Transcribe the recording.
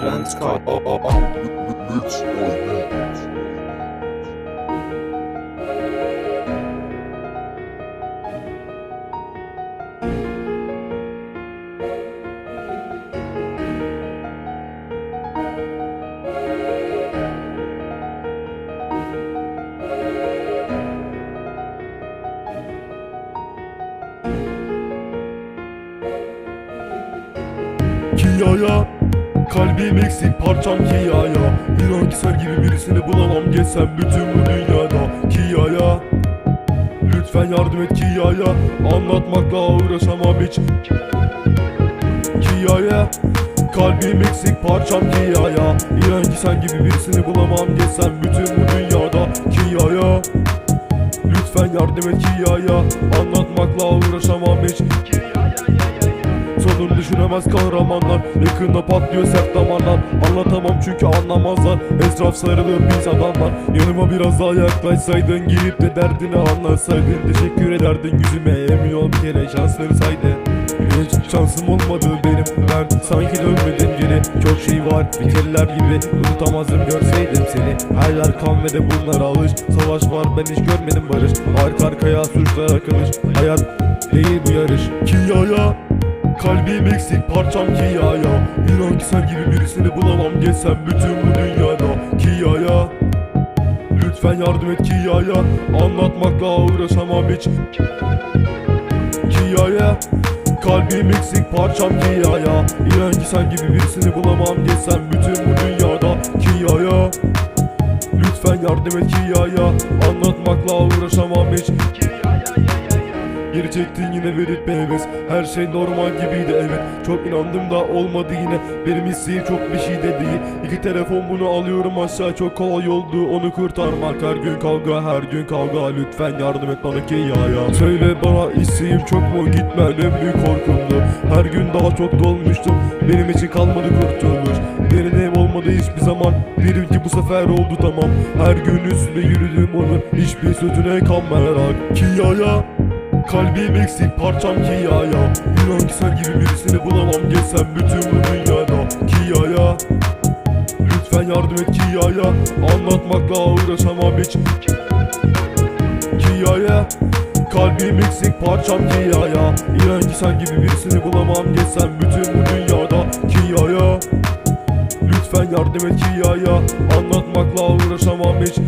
dance card. Oh, oh, oh. Let's go. Kalbim eksik parçam kiyaya. İnan ki sen gibi birisini bulamam. Geçsem bütün bu dünyada Kiyaya. Lütfen yardım et Kiyaya. Anlatmakla uğraşamam hiç. Kiyaya. Kalbim eksik parçam Kiyaya. İnan ki sen gibi birisini bulamam. Geçsem bütün bu dünyada Kiyaya. Lütfen yardım et Kiyaya. Anlatmakla uğraşamam hiç Sonunu düşünemez kahramanlar. Yakında patlıyor sert damarlar. Anlatamam çünkü anlamazlar. Etraf sarılı biz adamlar. Yanıma biraz daha yaklaşsaydın Girip de derdini anlatsaydın. Teşekkür ederdin yüzüme Emin ol bir kere şansları saydı. Hiç şansım olmadı benim. Ben sanki dönmedim geri. Çok şey var biterler gibi. Unutamazdım görseydim seni. Her yer kan ve de bunlara alış. Savaş var ben hiç görmedim barış. Arka arkaya suçlara kalış Hayat değil bu yarış. Kiyaya Kalbim eksik parçam kiyaya. İnan ki sen gibi birisini bulamam Geçsem bütün bu dünyada Kiyaya. Lütfen yardım et kiyaya Anlatmakla uğraşamam hiç. Kiyaya Kalbim eksik parçam kiyaya. İnan ki sen gibi birisini bulamam Geçsem bütün bu dünyada Kiyaya. Lütfen yardım et kiyaya Anlatmakla uğraşamam hiç Geri çektin yine verip heves. Her şey normal gibiydi evet. Çok inandım da olmadı yine. Benim isteğim çok bir şey de değil. İki telefon bunu alıyorum aşağı. Çok kolay oldu onu kurtarmak. Her gün kavga her gün kavga. Lütfen yardım et bana ki ya ya Söyle bana isteğim çok mu? Gitmen en büyük korkumdu Her gün daha çok dolmuştum. Benim için kalmadı kurtuluş. Benim ev olmadı hiçbir zaman. Derim ki bu sefer oldu tamam. Her gün üstüne yürüdüm onun. Hiçbir sözüne kanmayarak Ki ya ya Kalbim eksik parçam kiyaya. İnan ki sen gibi birisini bulamam. Geçsem bütün bu dünyada Kiyaya. Lütfen yardım et kiyaya. Anlatmakla uğraşamam hiç. Kiyaya. Kalbim eksik parçam kiyaya. İnan ki sen gibi birisini bulamam. Geçsem bütün bu dünyada Kiyaya. Lütfen yardım et kiyaya. Anlatmakla uğraşamam hiç